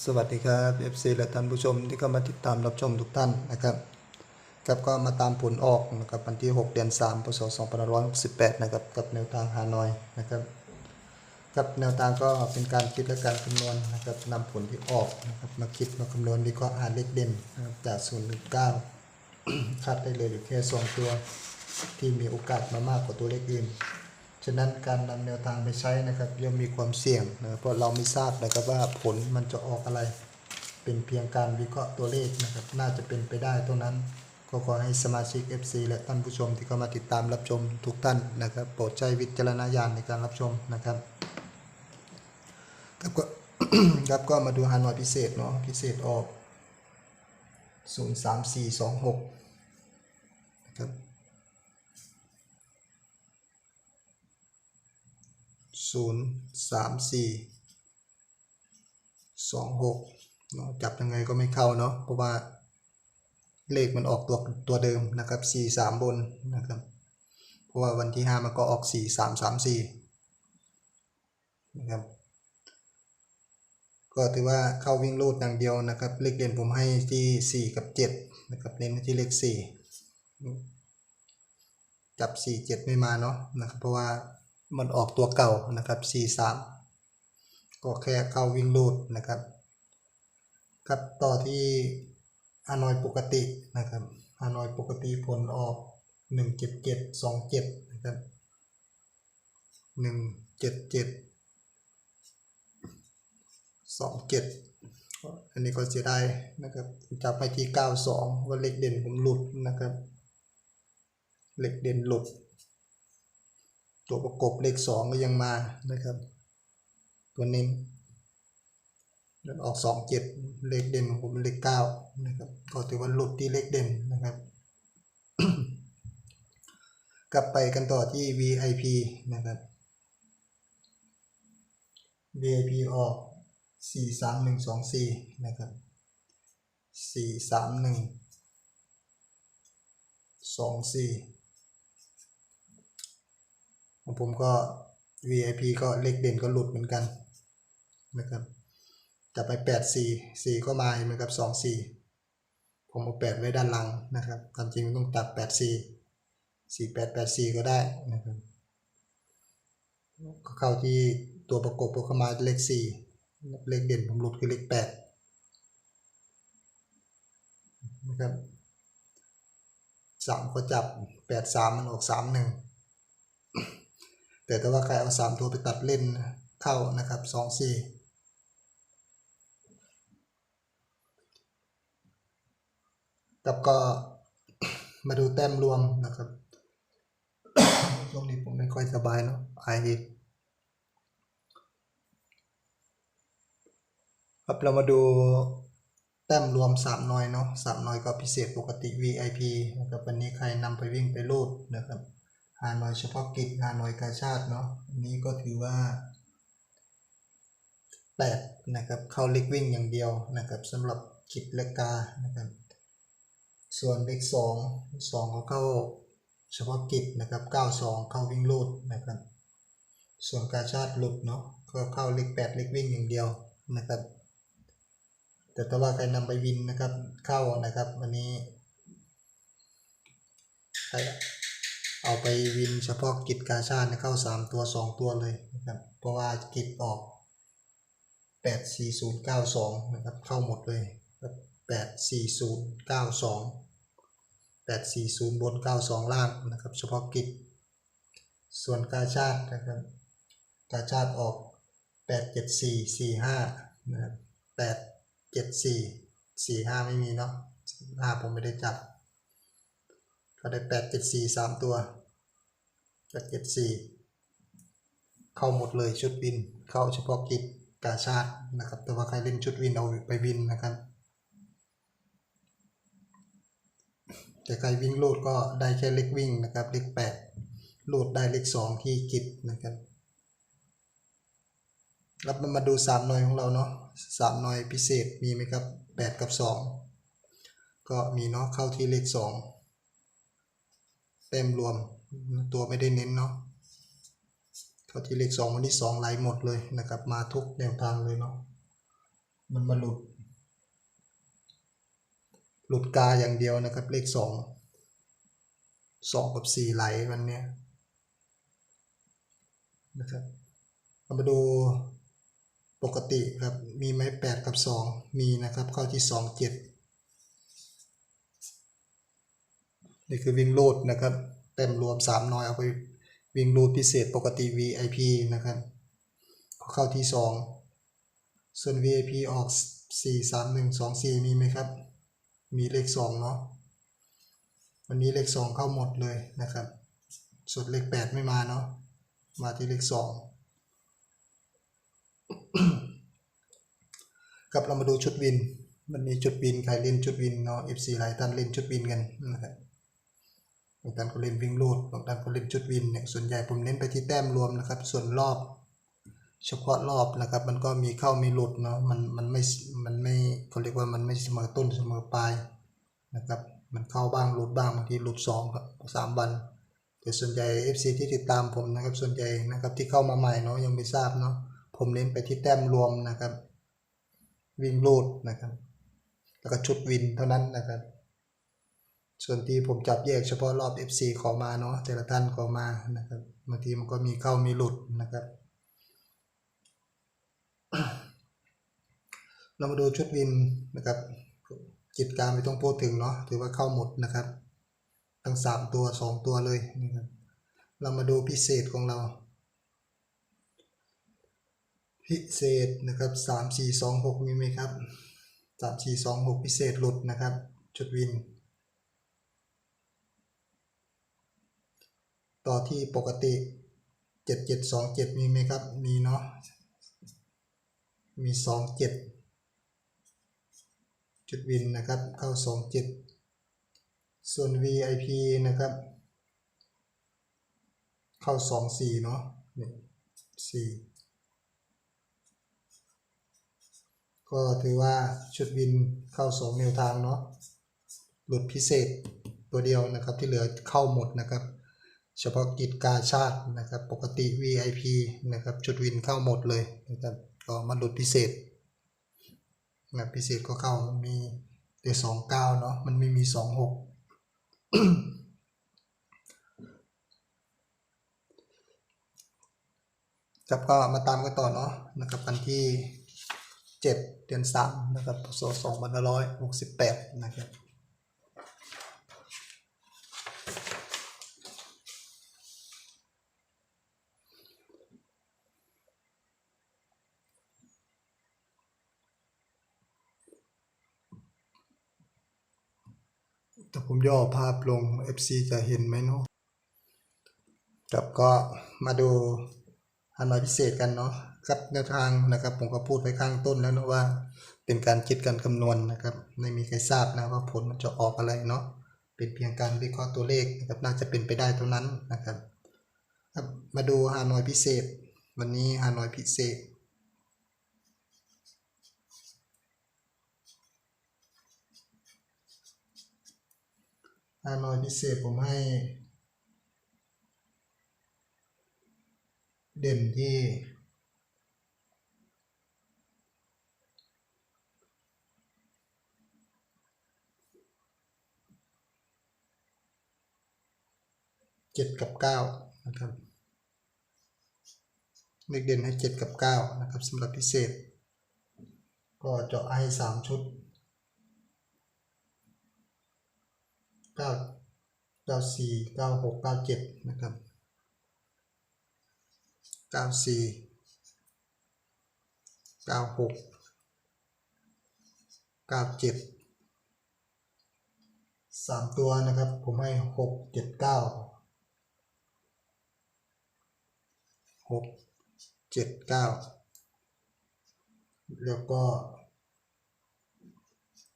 สวัสดีครับ FC และท่านผู้ชมที่เข้ามาติดตามรับชมทุกท่านนะครับครับก็มาตามผลออกนะครับวันที่ 6 เดือน3พศ2568นะครับกับแนวทางฮานอยนะครับกับแนวทางก็เป็นการคิดและการคำนวณนะครับนำผลที่ออกนะครับมาคิดมาคำนวณวิเคราะห์หาเลขเด่นนะครับจาก0ถึง9คาดได้เลยอยู่แค่สองตัว ที่มีโอกาสมามากกว่าตัวเลขอื่น ฉะนั้นการนำแนวทางไปใช้นะครับย่อมมีความเสี่ยงนะเพราะเราไม่ทราบนะครับว่าผลมันจะออกอะไร เป็นเพียงการวิเคราะห์ตัวเลขนะครับ น่าจะเป็นไปได้เท่านั้น ก็ขอให้สมาชิก FC และท่านผู้ชมที่เข้ามาติดตามรับชมทุกท่านนะครับ โปรดใช้วิจารณญาณในการรับชมนะครับครับก็ครับก็มาดูฮานอยพิเศษเนาะพิเศษออก 03426นะครับ ศูนย์สามสี่สองหกเนาะจับยังไงก็ไม่เข้าเนาะเพราะว่าเลขมันออกตัวตัวเดิมนะครับสี่สามบนนะครับ เพราะว่าวันที่ห้ามันก็ออกสี่สามสามสี่นะครับก็ถือว่าเข้าวิ่งลูดอย่างเดียวนะครับ เลขเด่นผมให้ที่สี่กับเจ็ดนะครับ เน้นที่เลขสี่จับสี่เจ็ดไม่มาเนาะนะครับเพราะว่า มันออกตัวเก่านะครับสี่สามก็แค่เข้าวิ่งลูดนะครับครับต่อที่ฮานอยปกตินะครับฮานอยปกติผลออกหนึ่งเจ็ดเจ็ดสองเจ็ดนะครับหนึ่งเจ็ดเจ็ดสองเจ็ดอันนี้ก็เสียดายนะครับจับไปที่เก้าสองว่าเลขเด่นผมหลุดนะครับ เลขเด่นหลุด ตัวประกบเลขสองก็ยังมานะครับ ตัวเน้นออกสองเจ็ดเลขเด่นของผมเลขเก้านะครับ ก็ถือว่าหลุดที่เลขเด่นนะครับ กลับไปกันต่อที่ VIP นะครับ VIP ออกสี่สามหนึ่งสองสี่นะครับสี่สามหนึ่งสองสี่ ของผมก็ VIP ก็เลขเด่นก็หลุดเหมือนกันนะครับจะไป 8 4 4 ก็มาเหมือนกับ 2 4 ผมเอา8ไว้ด้านหลังนะครับตามจริงต้องตัด 8 4 4 8 8 4 ก็ได้นะครับก็เข้าที่ตัวประกบก็มาเลข 4 เลขเด่นผมหลุดคือเลข 8 นะครับสามก็จับแปดสามมันออกสามหนึ่ง แต่แต่ว่าใครเอา 3 ตัวไปตัดเล่นเข้านะครับ2 4กับก็มาดูแต้มรวมนะครับช่วงนี้ผมไม่ค่อยสบายเนาะไอครับเรามาดูแต้มรวม3น้อยเนาะ3น้อยก็พิเศษปกติ VIP นะครับวันนี้ใครนำไปวิ่งไปโลดนะครับ หาน้อยเฉพาะกิจหาน้อยกาชาติเนาะอันนี้ก็ถือว่า8นะครับเข้าเล็กวิ่งอย่างเดียวนะครับสำหรับกิจและกานะครับส่วนเลข2 2เขาเข้าเฉพาะกิจนะครับ92เข้าวิ่งรูดนะครับส่วนกาชาติหลุดเนาะก็เข้าเลข8เลขวิ่งอย่างเดียวนะครับแต่ถ้าว่าใครนำไปวินนะครับเข้านะครับวันนี้ใคร เอาไปวินเฉพาะกิจกาชาติเข้า 3 ตัว 2 ตัวเลยนะครับ เพราะว่ากิจออก 84092 นะครับ เข้าหมดเลย 84092 840 บน 92 ล่างนะครับ เฉพาะกิจ ส่วนกาชาตินะครับ กาชาติออก 87445 นะครับ8เจ็ดสี่สี่ห้าไม่มีเนาะห้าผมไม่ได้จับ ก็ได้แปดเจ็ดสี่สามตัวแปดเจ็ดสี่เข้าหมดเลยชุดวิน เข้าเฉพาะกิจกาชาตินะครับ แต่ว่าใครเล่นชุดวินเอาไปวินนะครับแต่ใครวิ่งลูดก็ได้แค่เล็กวิ่งนะครับ เลขแปดลูดได้เลขสองที่กิจนะครับแล้วมาดูสามหน่วยของเราเนาะสามหน่วยพิเศษมีไหมครับแปดกับสองก็มีเนาะเข้าที่เลขสอง เต็มรวมตัวไม่ได้เน้นเนาะเข้าที่เลขสองวันที่สองไหลหมดเลยนะครับ มาทุกแนวทางเลยเนาะมันมาหลุด หลุดกาอย่างเดียวนะครับ เลขสองสองกับสี่ไหลวันเนี้ยนะครับเรามาดูปกติครับ มีไหมแปดกับสองมีนะครับ เข้าที่สองเจ็ด นี่คือวิ่งรูดนะครับเต็มรวมสามน้อยเอาไปวิ่งรูดพิเศษปกติ VIP นะครับเข้าที่สองส่วน VIP ออกสี่สามหนึ่งสองสี่มีไหมครับ มีเลขสองเนาะวันนี้เลขสองเข้าหมดเลยนะครับ ส่วนเลขแปดไม่มาเนาะมาที่เลขสองกับเรามาดูชุดวิน มันมีชุดวินใครเล่นชุดวินเนาะ FC หลายท่านเล่นชุดวินกันนะครับ บางท่านก็เล่นวิ่งลูดบางท่านก็เล่นชุดวินเนี่ยส่วนใหญ่ผมเน้นไปที่แต้มรวมนะครับ ส่วนรอบ เฉพาะรอบนะครับ มันก็มีเข้ามีหลุดเนาะมันมันไม่มันไม่เขาเรียกว่ามันไม่เสมอต้นเสมอปลายนะครับ มันเข้าบ้างหลุดบ้างบางทีหลุดสองครับสามวันแต่ส่วนใหญ่ FC ที่ติดตามผมนะครับ ส่วนใหญ่นะครับที่เข้ามาใหม่เนาะยังไม่ทราบเนาะผมเน้นไปที่แต้มรวมนะครับ วิ่งลูดนะครับ แล้วก็ชุดวินเท่านั้นนะครับ ส่วนที่ผมจับแยกเฉพาะรอบ FC ขอมาเนาะแต่ละท่านขอมานะครับบางทีมันก็มีเข้ามีหลุดนะครับเรามาดูชุดวินนะครับกิจการไม่ต้องพูดถึงเนาะถือว่าเข้าหมดนะครับ ทั้งสามตัวสองตัวเลยนะครับเรามาดูพิเศษของเรา พิเศษนะครับสามสี่สองหกมีไหมครับสามสี่สองหกพิเศษหลุดนะครับ ชุดวิน ต่อที่ปกติเจ็ดเจ็ดสองเจ็ดมีไหมครับ มีเนาะ มีสองเจ็ดจุดวินนะครับ เข้าสองเจ็ดส่วน VIP นะครับ เข้าสองสี่เนาะนี่สี่ก็ถือว่าชุดวินเข้าสองแนวทางเนาะ หลุดพิเศษตัวเดียวนะครับที่เหลือเข้าหมดนะครับ เฉพาะกิจกาชาตินะครับ ปกติ VIP นะครับชุดวินเข้าหมดเลยนะครับก็มาหลุดพิเศษนะพิเศษก็เข้ามีแต่สองเก้าเนาะมันไม่มีสองหกครับก็มาตามกันต่อเนาะนะครับวันที่เจ็ดเดือนสามนะครับพศสองพันห้าร้อยหกสิบแปดนะครับ แต่ผมย่อภาพลง FC จะเห็นไหมเนาะครับก็มาดูฮานอยพิเศษกันเนาะครับแนวทางนะครับ ผมก็พูดไปข้างต้นแล้วนะว่า เป็นการคิดการคำนวณนะครับ ไม่มีใครทราบนะว่าผลมันจะออกอะไรเนาะเป็นเพียงการวิเคราะห์ตัวเลขนะครับน่าจะเป็นไปได้เท่านั้นนะครับ มาดูฮานอยพิเศษ วันนี้ฮานอยพิเศษ ฮานอยพิเศษผมให้ เด่นที่เจ็ดกับเก้านะครับเลขเด่นให้เจ็ดกับเก้านะครับสำหรับพิเศษ ก็เจาะให้สามชุด เก้าเก้าสี่เก้าหกเก้าเจ็ดนะครับเก้าสี่เก้าหกเก้าเจ็ดสามตัวนะครับ ผมให้หกเจ็ดเก้าหกเจ็ดเก้าแล้วก็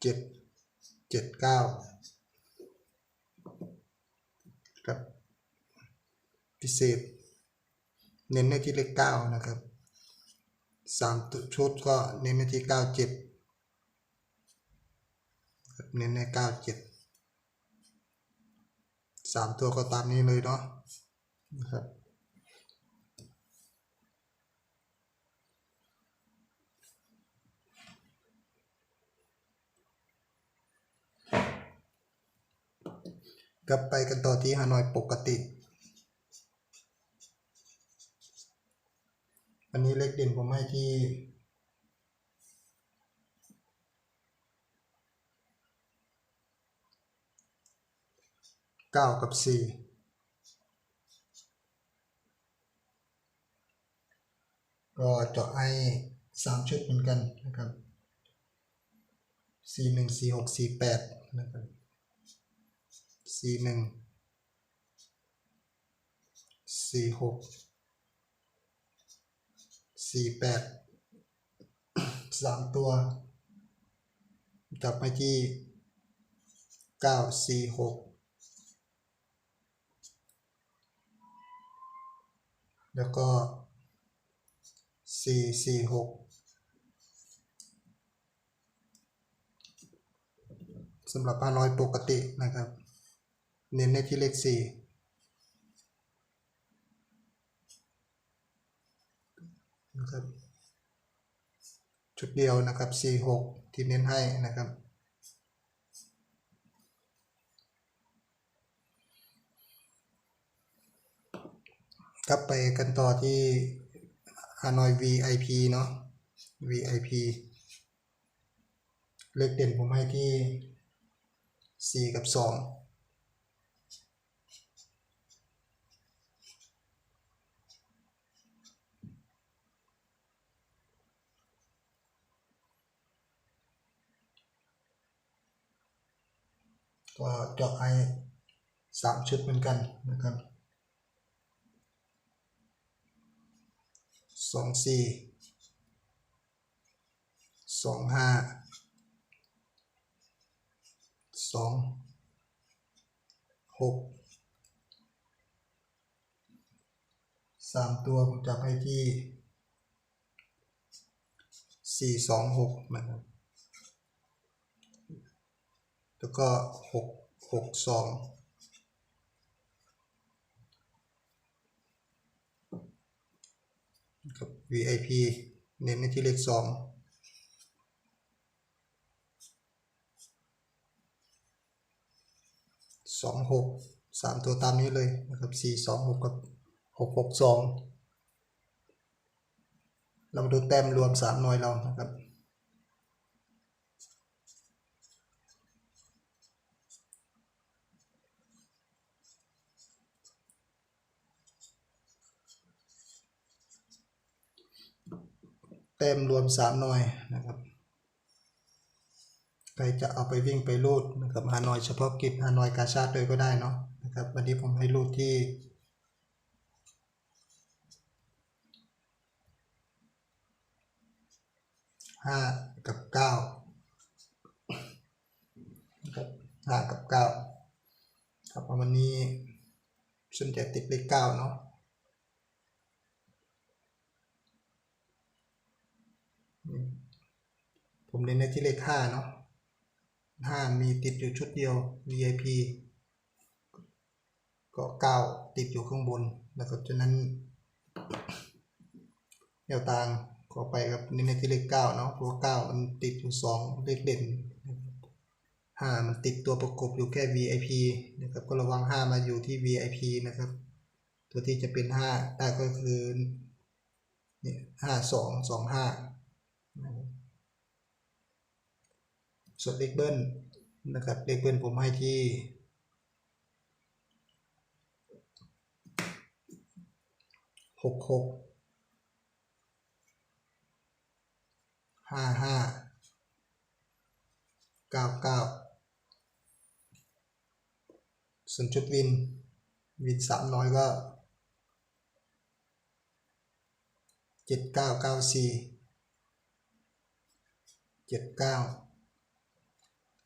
เจ็ดเจ็ดเก้า ครับ พิเศษ เน้นในที่เลขเก้านะครับสามตัวชุดก็เน้นในที่เก้าเจ็ดเน้นในเก้าเจ็ดสามตัวก็ตามนี้เลยเนาะนะครับ กลับไปกันต่อที่ฮานอยปกติ อันนี้เลขเด่นผมให้ที่เก้ากับสี่ก็เจาะให้สามชุดเหมือนกันนะครับสี่หนึ่งสี่หกสี่แปดนะครับ สี่หนึ่งสี่หกสี่แปดสามตัว จับไปที่เก้าสี่หกแล้วก็สี่สี่หกสำหรับห้าร้อยปกตินะครับ เน้นในที่เลขสี่นะครับชุดเดียวนะครับสี่หกที่เน้นให้นะครับ กลับไปกันต่อที่ฮานอย VIP เนาะ VIP เลขเด่นผมให้ที่ 4 กับ 2 ก็เจาะให้3ชุดเหมือนกันนะครับสองสี่สองห้าสองหกสามตัวผมจับให้ที่สี่สองหกนะครับ แล้วก็หกหกสองกับ VIP เน้นในที่เลขสองสองหกสามตัวตามนี้เลยนะครับสี่สองหกกับหกหกสองเรามาดูแต้มรวมสามหน่วยเรานะครับ ต็มรวมสามหน่วยนะครับ ใครจะเอาไปวิ่งไปรูดนะครับฮานอยเฉพาะกิจฮานอยกาชาติเลยก็ได้เนาะนะครับวันนี้ผมให้รูดที่ห้ากับเก้านะครับห้ากับเก้าครับวันนี้ส่วนใหญ่ติดเลขเก้าเนาะ ผมเน้นในที่เลขห้าเนาะห้ามีติดอยู่ชุดเดียว VIP ก็เก้าติดอยู่ข้างบน แล้วก็ฉะนั้นแนวต่างก็ไปกับเน้นในที่เลขเก้าเนาะเพราะว่าเก้ามันติดอยู่สองเลขเด่นห้ามันติดตัวประกบอยู่แค่ VIP นะครับก็ระวังห้ามาอยู่ที่ VIP นะครับ ตัวที่จะเป็นห้าได้ก็คือเนี่ยห้าสองสองห้า ส่วนเลขเบิ้ลนะครับเลขเบิ้ลผมให้ที่หกหกห้าห้าเก้าเก้าส่วนชุดวิน วินสามน้อยก็เจ็ดเก้าเก้าสี่ เจ็ดเก้า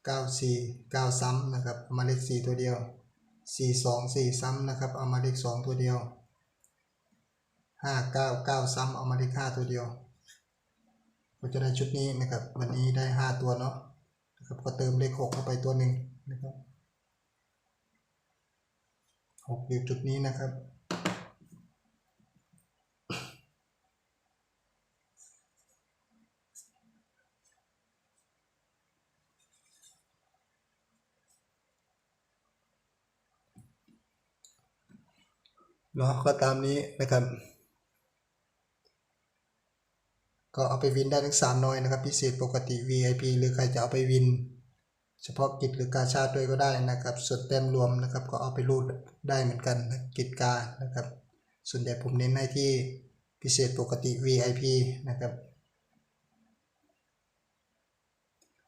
เก้าสี่เก้าซ้ำนะครับเอามาเลขสี่ตัวเดียวสี่สองสี่ซ้ำนะครับเอามาเลขสองตัวเดียวห้าเก้าเก้าซ้ำเอามาเลขห้าตัวเดียวก็จะได้ชุดนี้นะครับวันนี้ได้ห้าตัวเนาะนะครับก็เติมเลขหกเข้าไปตัวหนึ่งนะครับหกอยู่จุดนี้นะครับ เนาะก็ตามนี้นะครับ ก็เอาไปวินได้ทั้งสามน้อยนะครับ พิเศษปกติ VIP หรือใครจะเอาไปวิน เฉพาะกิจหรือกาชาติด้วยก็ได้นะครับ ส่วนแต้มรวมนะครับ ก็เอาไปรูดได้เหมือนกันนะกิจกานะครับ ส่วนใหญ่ผมเน้นให้ที่พิเศษปกติ VIP นะครับ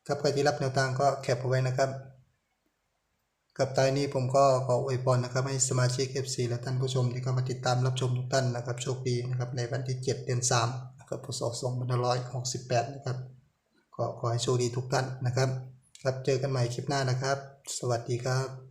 ครับใครที่รับแนวทางก็แคปเอาไว้นะครับ กับตายนี้ผมก็ขออวยพรนะครับให้สมาชิก FC และท่านผู้ชมที่เข้ามาติดตามรับชมทุกท่านนะครับโชคดีนะครับในวันที่ 7 เดือน3นะครับพศ2568 นะครับก็ขอให้โชคดีทุกท่านนะครับ ครับเจอกันใหม่คลิปหน้านะครับ สวัสดีครับ